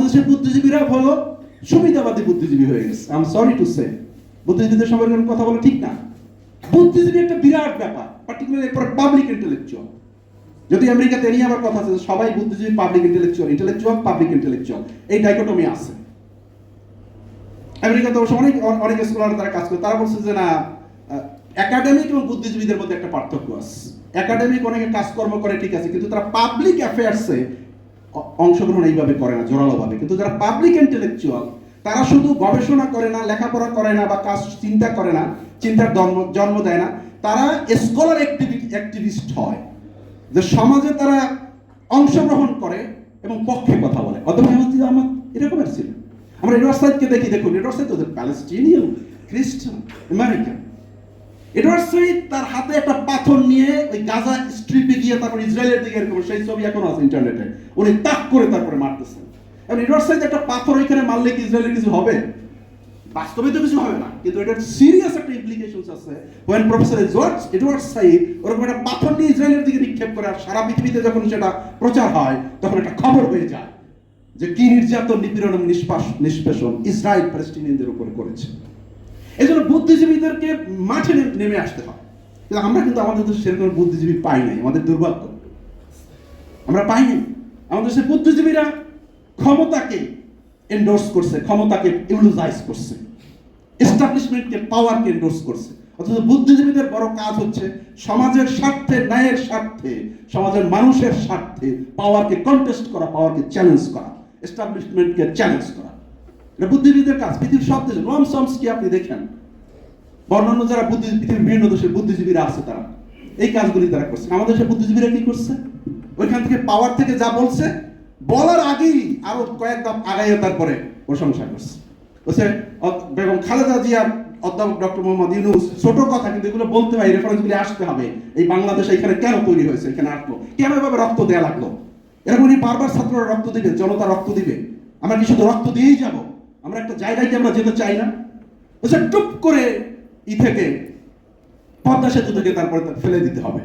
আমাদের দেশের বুদ্ধিজীবীরা হলো সুবিধাবাদী বুদ্ধিজীবী হয়ে গেছে। I am sorry to say বুদ্ধিজীবীদের সম্পর্কে কথা বলা ঠিক না। বুদ্ধিজীবী একটা বিরাট ব্যাপার পার্টিকুলার এরপর পাবলিক ইন্টেলেকচুয়াল যদি আমেরিকাতে নিয়ে আবার কথা আছে, সবাই বুদ্ধিজীবী public intellectual intellectual public intellectual এই ডাইকোটমি আছে। আমেরিকাতে অবশ্য অনেক অনেক স্কলার তারা কাজ করে। তারা বলছে যে না একাডেমিক এবং বুদ্ধিজীবীদের মধ্যে একটা পার্থক্য আছে। একাডেমিক অনেকে কাজকর্ম করে, ঠিক আছে, কিন্তু তারা পাবলিক অ্যাফেয়ার্সে অংশগ্রহণ এইভাবে করে না, জোরালোভাবে। কিন্তু যারা পাবলিক ইন্টেলেকচুয়াল তারা শুধু গবেষণা করে না, লেখাপড়া করে না বা কাজ চিন্তা করে না, চিন্তার জন্ম জন্ম দেয় না, তারা স্কলার অ্যাক্টিভিস্ট হয়। যে সমাজে তারা অংশগ্রহণ করে এবং পক্ষে কথা বলে। অথবা আমার এরকমের ছিল। আমরা সাইদকে দেখি, দেখুন ওদের প্যালেস্টিনিয়ান খ্রিস্টান আমেরিকান এডওয়ার্ড তার হাতে একটা পাথর নিয়ে ওই গাজা স্ট্রিপে গিয়ে তারপর ইসরায়েলের দিকে এরকম সেই ছবি এখন আছে ইন্টারনেটে উনি তাক করে তারপরে মারতেছেন। এডওয়ার্ড একটা পাথর ওইখানে মারলে কি ইসরায়েলের কিছু হবে? বাস্তবে তো কিছু হবে না। কিন্তু এটা সিরিয়াস একটা ইমপ্লিকেশনস আছে। When professor Edward Edward Said ওরকম একটা পাথর নিয়ে ইসরায়েলের দিকে নিক্ষেপ করে আর সারা পৃথিবীতে যখন সেটা প্রচার হয়, তখন একটা খবর হয়ে যায় যে কি নির্যাতন, নিপীড়ন এবং নিষ্পাস নিষ্পেষণ ইসরায়েল প্যালেস্টিনিয়ানদের উপর করেছে। এই জন্য বুদ্ধিজীবীদেরকে মাঠে নেমে আসতে হয়। কিন্তু আমরা কিন্তু আমাদের দেশে সেরকম বুদ্ধিজীবী পাই নাই, আমাদের দুর্ভাগ্য। আমরা পাইনি আমাদের দেশের বুদ্ধিজীবীরা ক্ষমতাকে এন্ডোর্স করছে, ক্ষমতাকে ইউটিলাইজ করছে এস্টাবলিশমেন্টকে পাওয়ারকে এন্ডোর্স করছে। অথচ বুদ্ধিজীবীদের বড় কাজ হচ্ছে সমাজের স্বার্থে, ন্যায়ের স্বার্থে, সমাজের মানুষের স্বার্থে পাওয়ারকে কন্টেস্ট করা পাওয়ারকে চ্যালেঞ্জ করা এস্টাবলিশমেন্টকে চ্যালেঞ্জ করা। এটা বুদ্ধিজীবীদের কাজ, পৃথিবীর সব দেশে। নন কি আপনি দেখেন। অন্যান্য যারা বুদ্ধি পৃথিবীর বিভিন্ন দেশের বুদ্ধিজীবীরা আছে তারা। এই কাজগুলি তারা করছে। আমাদের দেশের বুদ্ধিজীবীরা কি করছে? ওইখান থেকে পাওয়ার থেকে যা বলছে, বলার আগেই আরও কয়েক ধাপ আগাইয়ে তারপরে প্রশংসা করছে। বলছে বেগম খালেদা জিয়া, অধ্যাপক ডক্টর মোহাম্মদ ইউনুস, ছোট কথা, কিন্তু এগুলো বলতে হয় রেফারেন্সগুলি আসতে হবে। এই বাংলাদেশ এখানে কেন তৈরি হয়েছে? এখানে আসলো। কেন এভাবে রক্ত দেয়া লাগল? এরকম উনি বারবার ছাত্ররা রক্ত দিবে, জনতা রক্ত দিবে। আমরা কি শুধু রক্ত দিয়েই যাব? আমরা একটা জায়গায় আমরা যেতে চাই না। বলছে টুপ করে ই থেকে পদ্মা সেতু থেকে তারপরে ফেলে দিতে হবে?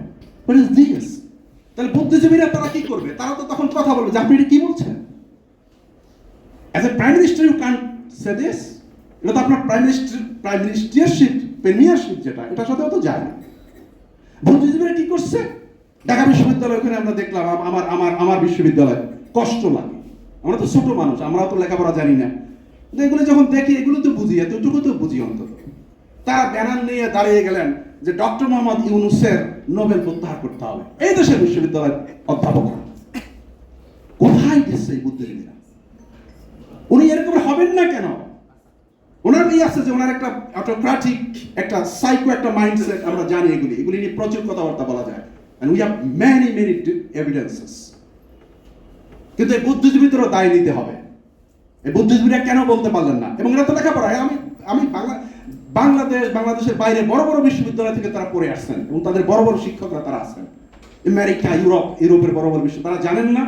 তাহলে বুদ্ধিজীবীরা তারা কি করবে? তারা তো তখন কথা বলবে যে আপনি এটা কি বলছেন? As a prime minister you can't say this এটা তো আপনার prime minister prime ministership premiership যেটা এটার সাথেও তো যায় না। বুদ্ধিজীবীরা কি করছে? ঢাকা বিশ্ববিদ্যালয় ওখানে আমরা দেখলাম, আমার আমার আমার বিশ্ববিদ্যালয় কষ্ট লাগে। আমরা তো ছোট মানুষ আমরা তো লেখাপড়া জানি না। এগুলো যখন দেখি, এগুলো তো বুঝি, এতটুকু তো বুঝি অন্তত। তারা ব্যানার নিয়ে দাঁড়িয়ে গেলেন যে ডক্টর মোহাম্মদ ইউনুসের নোবেল প্রত্যাহার করতে হবে। এই দেশের বিশ্ববিদ্যালয়ের অধ্যাপক। কোথায় গেছে এই বুদ্ধিজীবীরা? উনি এরকম হবেন না কেন? ওনার যে ওনার একটা অটোক্রাটিক একটা সাইকো একটা মাইন্ডসেট আমরা জানি এগুলি। এগুলি নিয়ে প্রচুর কথাবার্তা বলা যায়। And we have many many evidences কিন্তু এই বুদ্ধিজীবীদেরও দায় নিতে হবে। এই বুদ্ধিজীবীরা কেন বলতে পারলেন না? এবং এরা তো লেখাপড়া। আমি আমি বাংলা, বাংলাদেশ, বাংলাদেশের বাইরে বড় বড় বিশ্ববিদ্যালয় থেকে তারা পড়ে আসছেন এবং তাদের বড় বড় শিক্ষকরা তারা আছেন। আমেরিকা, ইউরোপ, ইউরোপের বড় বড় বিশ্ব তারা জানেন না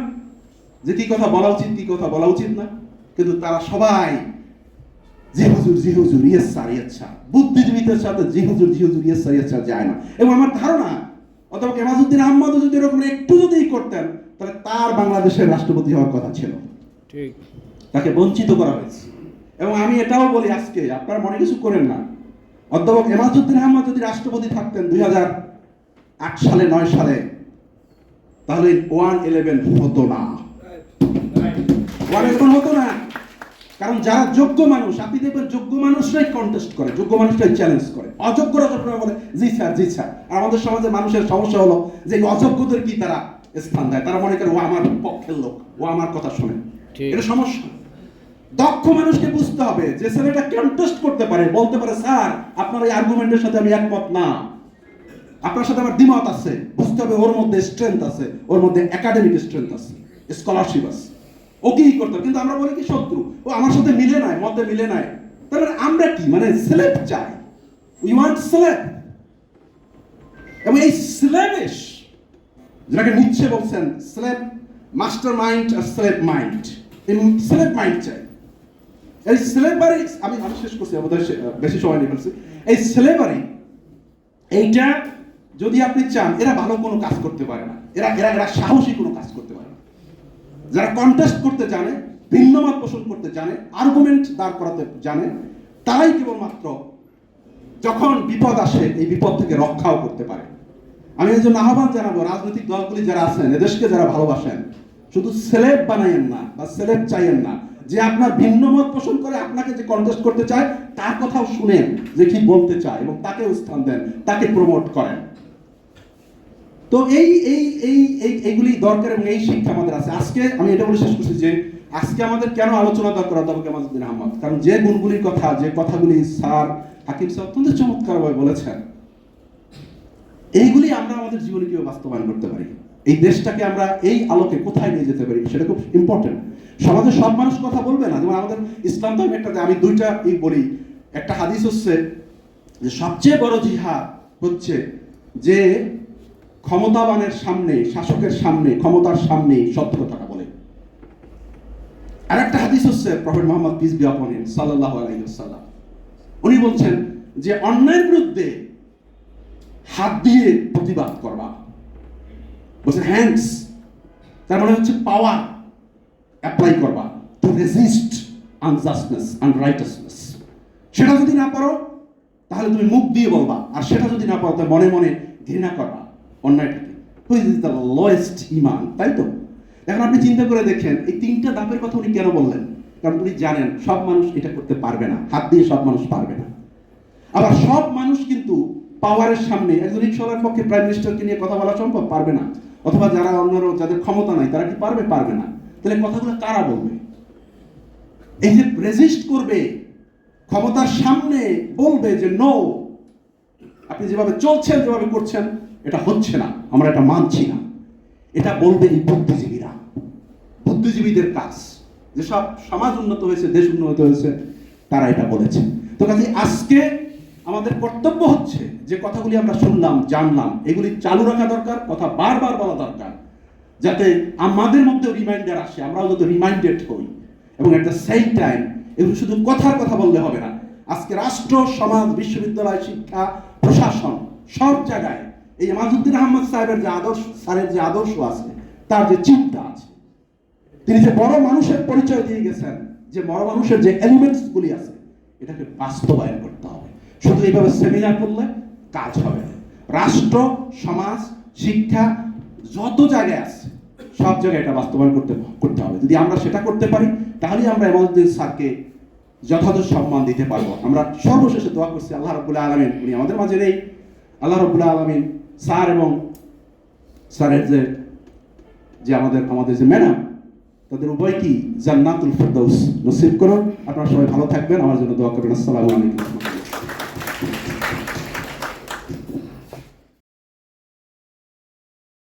যে কি কথা বলা উচিত, কি কথা বলা উচিত না। কিন্তু তারা সবাই জি হুজুর জি হুজুর, ইয়েস স্যার ইয়েস স্যার। বুদ্ধিজীবীদের সাথে জি হুজুর জি হুজুর, ইয়েস স্যার ইয়েস স্যার যায় না। এবং আমার ধারণা, অথবা কেমাজুদ্দিন আহমদও যদি এরকম একটু যদি করতেন, তাহলে তার বাংলাদেশের রাষ্ট্রপতি হওয়ার কথা ছিল। ঠিক। তাকে বঞ্চিত করা হয়েছে। এবং আমি এটাও বলি আজকে আপনারা মনে কিছু করেন না। অধ্যাপক এমাজুদ্দিন আহমদ যদি রাষ্ট্রপতি থাকতেন দুই হাজার আট সালে নয় সালে তাহলে ওয়ান ইলেভেন হতো না। ওয়ান ইলেভেন হতো না। কারণ যারা যোগ্য মানুষ আপনি দেখবেন যোগ্য মানুষরাই কন্টেস্ট করে যোগ্য মানুষরাই চ্যালেঞ্জ করে। অযোগ্যরা সবসময় বলে জি স্যার জি স্যার। আর আমাদের সমাজে মানুষের সমস্যা হলো যে অযোগ্যদের কি তারা স্থান দেয়? তারা মনে করে ও আমার পক্ষের লোক ও আমার কথা শোনে। এটা সমস্যা। দক্ষ মানুষকে বুঝতে হবে যে ছেলেটা কন্টেস্ট করতে পারে। বলতে পারে, স্যার, আপনার এই আর্গুমেন্টের সাথে আমি একমত না। আপনার সাথে আমার দ্বিমত আছে। বুঝতে হবে ওর মধ্যে স্ট্রেংথ আছে, ওর মধ্যে একাডেমিক স্ট্রেংথ আছে স্কলারশিপ আছে। ওকেই করতে কিন্তু আমরা বলি কি, শত্রু। ও আমার সাথে মিলে নাই মধ্যে মিলে নাই। তাহলে আমরা কি? মানে স্লেভ চাই। উই ওয়ান্ট স্লেভ এবং এই স্লেভিশ যেটাকে নিচ্ছে বলছেন স্লেভ মাস্টার মাইন্ড আর স্লেভ মাইন্ড এই স্লেভ মাইন্ড চাই। এই স্লেভারি আমি আমি শেষ করছি, আমাদের বেশি সময় নিয়ে ফেলছি এই স্লেভারি এইটা যদি আপনি চান, এরা ভালো কোনো কাজ করতে পারে না। এরা এরা এরা সাহসী কোনো কাজ করতে পারে না। যারা কন্টেস্ট করতে জানে, ভিন্নমত পোষণ করতে জানে আর্গুমেন্ট দাঁড় করাতে জানে, তারাই কেবলমাত্র যখন বিপদ আসে, এই বিপদ থেকে রক্ষাও করতে পারে। আমি এই জন্য আহ্বান জানাব, রাজনৈতিক দলগুলি যারা আছেন, এদেশকে যারা ভালোবাসেন, শুধু সেলেব বানাইয়েন না, বা সেলেব চাইয়েন না যে আপনার ভিন্ন মত পোষণ করে আপনাকে যে কন্টেস্ট করতে চায়, তার কথাও শুনেন যে কি বলতে চায় এবং তাকে স্থান দেন, তাকে প্রমোট করেন। তো এই এই এই এই, এইগুলি দরকার এবং এই শিক্ষা আমাদের আছে। আজকে আমি এটা বলে শেষ করছি যে, আজকে আমাদের কেন আলোচনা দরকার অধ্যাপক আমাজুদ্দিন আহমদ? কারণ যে গুণগুলির কথা, যে কথাগুলি স্যার হাকিম স্যার অত্যন্ত চমৎকারভাবে বলেছেন, এইগুলি আমরা আমাদের জীবনে কীভাবে বাস্তবায়ন করতে পারি এই দেশটাকে আমরা এই আলোকে কোথায় নিয়ে যেতে পারি, সেটা খুব ইম্পর্টেন্ট সমাজে সব মানুষ কথা বলবে না। যেমন আমাদের ইসলাম ধর্মে একটা আমি দুইটা ই বলি, একটা হাদিস হচ্ছে যে সবচেয়ে বড় জিহাদ হচ্ছে যে ক্ষমতাবানের সামনে, শাসকের সামনে, ক্ষমতার সামনে সত্য বলে। আর একটা হাদিস হচ্ছে প্রফেট মোহাম্মদ পিস বি আপন হিম সাল্লাল্লাহু আলাইহি ওয়াসাল্লাম। উনি বলছেন যে অন্যায়ের বিরুদ্ধে হাত দিয়ে প্রতিবাদ করবা। বলছেন হ্যান্ডস তার মানে হচ্ছে পাওয়ার অ্যাপ্লাই করবা টু রেজিস্ট আনজাস্টনেস আনরাইটাসনেস সেটা যদি না পারো, তাহলে তুমি মুখ দিয়ে বলবা। আর সেটা যদি না পারো, তাহলে মনে মনে ঘৃণা করবা। অন্যায়টাকে। হুইচ ইজ দ্য লোয়েস্ট ইমান তাই তো? এখন আপনি চিন্তা করে দেখেন, এই তিনটা ধাপের কথা উনি কেন বললেন? কারণ উনি জানেন, সব মানুষ এটা করতে পারবে না। হাত দিয়ে সব মানুষ পারবে না। আবার সব মানুষ কিন্তু পাওয়ারের সামনে একজন রিক্সাওয়ালার পক্ষে প্রাইম মিনিস্টারকে নিয়ে কথা বলা সম্ভব পারবে না। অথবা যারা অন্যরা যাদের ক্ষমতা নাই, তারা কি পারবে? পারবে না। তাহলে কথাগুলো কারা বলবে? এই যে রেজিস্ট করবে, ক্ষমতার সামনে বলবে যে নো আপনি যেভাবে চলছেন, যেভাবে করছেন, এটা হচ্ছে না। আমরা এটা মানছি না। এটা বলবে এই বুদ্ধিজীবীরা। বুদ্ধিজীবীদের কাজ। যেসব সমাজ উন্নত হয়েছে, দেশ উন্নত হয়েছে, তারা এটা বলেছে। তো কাজে আজকে আমাদের কর্তব্য হচ্ছে যে কথাগুলি আমরা শুনলাম, জানলাম, এগুলি চালু রাখা দরকার, কথা বারবার বলা দরকার, যাতে আমাদের মধ্যে রিমাইন্ডার আসে, আমরাও যাতে রিমাইন্ডেড হই। এবং এট দ্য সেম টাইম এগুলো শুধু কথার কথা বললে হবে না। আজকে রাষ্ট্র, সমাজ, বিশ্ববিদ্যালয়, শিক্ষা, প্রশাসন, সব জায়গায় এই আমাজুদ্দিন আহমদ সাহেবের যে আদর্শ, স্যারের যে আদর্শ আছে, তার যে চিন্তা আছে, তিনি যে বড় মানুষের পরিচয় দিয়ে গেছেন, যে বড় মানুষের যে এলিমেন্টস গুলি আছে, এটাকে বাস্তবায়ন শুধু এইভাবে সেমিনার করলে কাজ হবে না। রাষ্ট্র, সমাজ, শিক্ষা, যত জায়গায় আছে, সব জায়গায় এটা বাস্তবায়ন করতে করতে হবে। যদি আমরা সেটা করতে পারি তাহলে আমরা এমনদিন স্যারকে যথাযথ সম্মান দিতে পারব। আমরা সর্বশেষে দোয়া করছি, আল্লাহ রবুল্লাহ আলমিন, উনি আমাদের মাঝে নেই। আল্লাহ রবুল্লাহ আলমিন স্যার এবং স্যারের যে যে আমাদের আমাদের যে ম্যাডাম, তাদের উভয় কি জান্নাতুল ফেরদৌস নসিব করুন। আপনারা সবাই ভালো থাকবেন। আমার জন্য দোয়া করবেন। আসসালামু আলাইকুম।